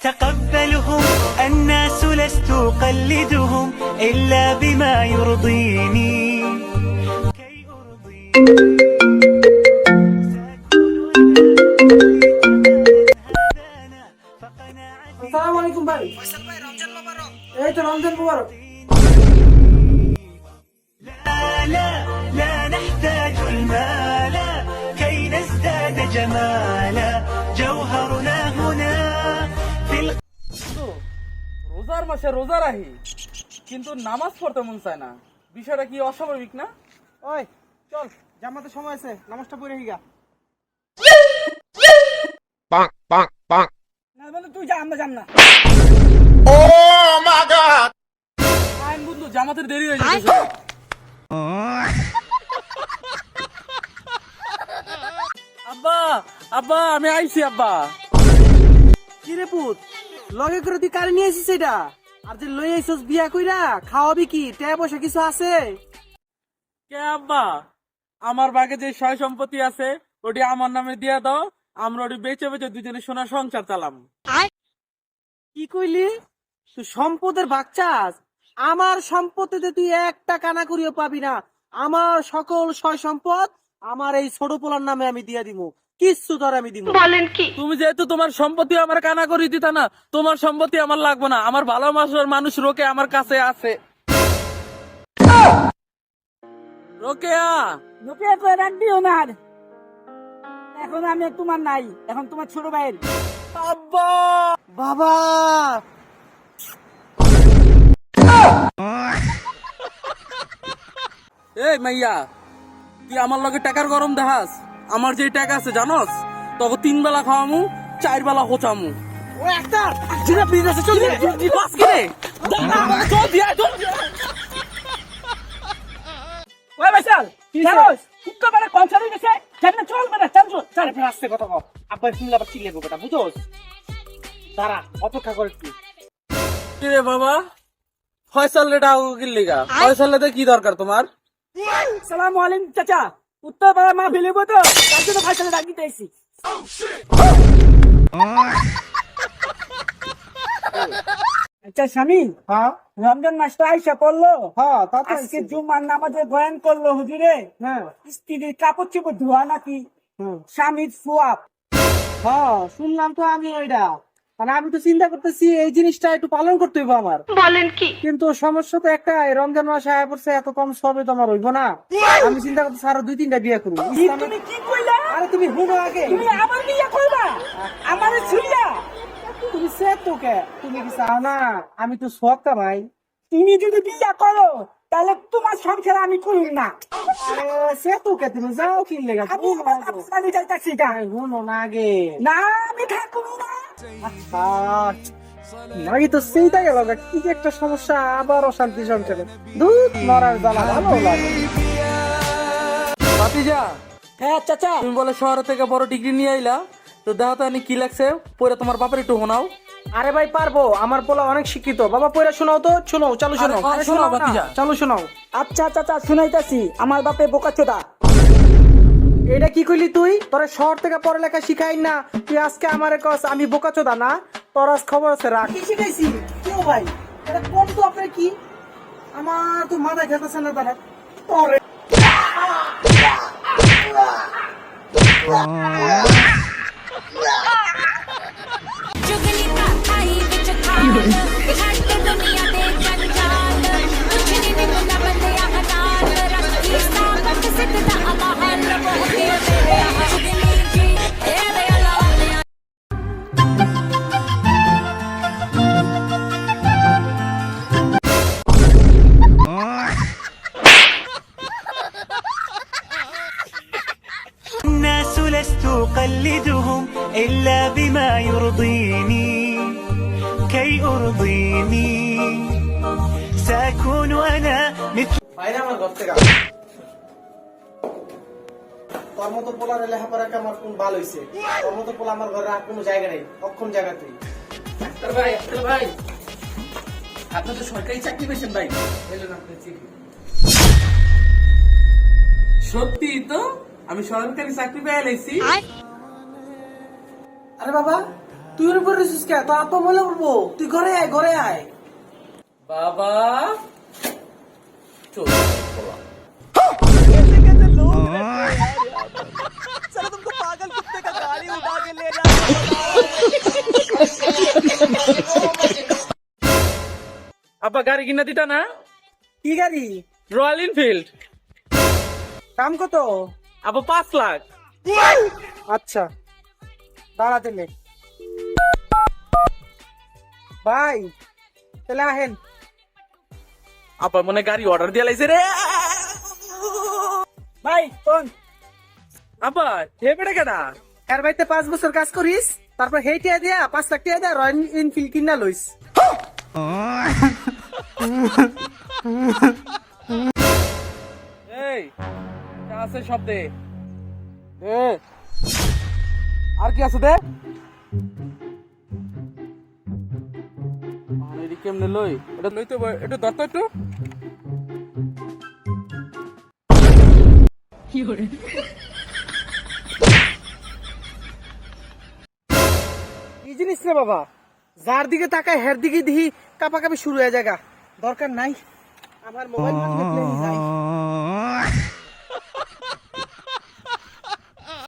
يتقبلهم الناس لست أقلدهم إلا بما يرضيني كي أرضي فقناعتي আসসালামু আলাইকুম ভাই এই তো রমজান মুবারক لا لا لا রোজার মাসে রোজা রাহি কিন্তু নামাজ পড়তে মন চায় না। বিষয়টা কি অস্বাভাবিক না? ওই চল জামাতে সময় আছে নামাজটা পড়ে হিগা না বন্ধু তুই যা আমরা যাম না। আইন বন্ধু জামাতের দেরি হয়ে যাচ্ছে আব্বা আব্বা আমি আইছি আব্বা। কি রে পুত? লগে করে তুই কারে নিয়ে আসিস এটা? আর যে লই আইছস বিয়া কইরা খাওয়াবি কি? টাকা পয়সা কিছু আছে? কে আব্বা? আমার বাগে যে সয় সম্পত্তি আছে ওটি আমার নামে দিয়ে দাও আমরা ওটি বেচে বেচে দুজনে সোনা সংসার চালাম। কি কইলি? তুই সম্পদের ভাগ চাস আমার সম্পত্তিতে তুই এক টাকা না করিও পাবি না। আমার সকল সয় সম্পদ আমার এই ছোট পোলার নামে আমি দিয়ে দিব কিচ্ছু তোর আমি দিব বলেন কি? তুমি যেহেতু তোমার সম্পত্তি আমার কানা করি দিতা না তোমার সম্পত্তি আমার লাগবে না। আমার ভালোবাসার মানুষ রোকে আমার কাছে আছে। রোকেয়া! নোকিয়া তো রাখবিও না এখন আমি তোমার নাই এখন তোমার ছোট ভাইয়ের। আব্বা! বাবা! এই মাইয়া! তুই আমার লগে টাকার গরম দেখাস আমার যে টাকা আছে জানস তখন তিন বেলা খাওয়ামু চার বেলা হোচামু। ও একটা জিরা প্লিজ আছে চল বাস কিনে চল দিয়া চল ওই ভাইসাল জানোস কুত্তা কনসার্ট গেছে জানি চল চল চল চল ফের আসতে কথা কও। আব্বা শুনলে আবার চিল্লাবো কথা বুঝোস? দাঁড়া অপেক্ষা করে একটু। রে বাবা ফয়সাল ফয়সাল কি দরকার তোমার? সালাম আলাইকুম চাচা। উত্তর পাড়া মা ফেলে তো তার জন্য ডাক দিতে আইছি আচ্ছা স্বামী হ্যাঁ? রমজান মাসটা আইসা পড়ল। হ্যাঁ তা তো আজকে জুমার নামাজে বয়ান করল হুজুরে। হ্যাঁ। স্ত্রীর কাপড় চোপড় ধোয়া নাকি? হুম। স্বামীর সোয়াব। হ্যাঁ শুনলাম তো আমি ওইটা। মানে আমি তো চিন্তা করতেছি এই জিনিসটা একটু পালন করতে হইব আমার। বলেন কি? কিন্তু সমস্যা তো একটা রমজান মাসে আয় পড়ছে এত কম সবে তো আমার হইব না। আমি চিন্তা করতেছি আরও দুই তিনটা বিয়ে করব। তুমি কি কইলা? আরে তুমি হুনো আগে। তুমি আমার বিয়ে করবা? আমারে ছুইলা তুমি সে তো কে? তুমি কি চাও না? আমি তো ভাই। তুমি যদি বিয়ে করো তাহলে তোমার সংসার আমি করুন না। সে তো কে? তুমি যাও কি লেগে আমি যাইতাছি না আমি থাকুন না। আহ, নাকি তো গেল কি যে একটা সমস্যা আবার অশান্তি সংসারে দুধ মরার জ্বালা ভালো লাগে। ভাতিজা হ্যাঁ চাচা। তুমি বলে শহর থেকে বড় ডিগ্রি নিয়ে আইলা তো দেখো তো আমি কি লাগছে পরে তোমার বাপের একটু শোনাও। আরে ভাই পারব আমার পোলা অনেক শিক্ষিত। বাবা পয়রা শোনাও তো শোনাও চালু শোনাও। চালু শোনাও। আচ্ছা চাচা শুনাইতাছি আমার বাপে বোকা চোদা এটা কি কইলি তুই? তোর শহর থেকে পড়ালেখা শিখাই না। তুই আজকে আমারে কস আমি বোকাচোদা না? তোর আজ খবর আছে রাখ। কি শিখাইছি? কেউ ভাই এটা কোন তো আপনার কি? আমার তো মাথা খেতেছে না তারা। لست أقلدهم إلا بما يرضيني كي أرضيني سأكون أنا مثل বাইরে আমার ঘর থেকে তোর মতো পোলার লেখাপড়াকে আমার কোন ভালো হয়েছে তোর মতো পোলা আমার ঘরে আর কোনো জায়গা নেই অক্ষম জায়গা তুই ডাক্তার ভাই ডাক্তার ভাই আপনি তো সরকারি চাকরি পেয়েছেন ভাই এলেন আপনার চিঠি সত্যি তো আমি সরকারি চাকরি পেয়ে লাইছি আরে বাবা তুই ওর উপরে রয়েছিস কে? তোর আব্বা মলে পড়ব তুই ঘরে আয় ঘরে আয়। বাবা। চল আব্বা গাড়ি কিনা দিতা না? কি গাড়ি? রয়্যাল এনফিল্ড দাম কত? আব্বা পাঁচ লাখ। আচ্ছা দাঁড়া তেলে ভাই তাহলে আহেন। আব্বা মনে গাড়ি অর্ডার দিয়ে লাইছে রে। ভাই কোন আব্বা হে বেটা কেডা? এর বাড়িতে পাঁচ বছর কাজ করিস তারপর হেইটিয়া দিয়া পাঁচ লাখ টাকা দিয়া রয়্যাল এনফিল্ড কিনা লইস। আছে সব দে। আর কি আছে দে? কেমনে লই? এটা একটু। কি জিনিস রে বাবা? যার দিকে তাকায় হের দিকে দিহি কাপাকাপি শুরু হয়ে জায়গা দরকার নাই। আমার মোবাইল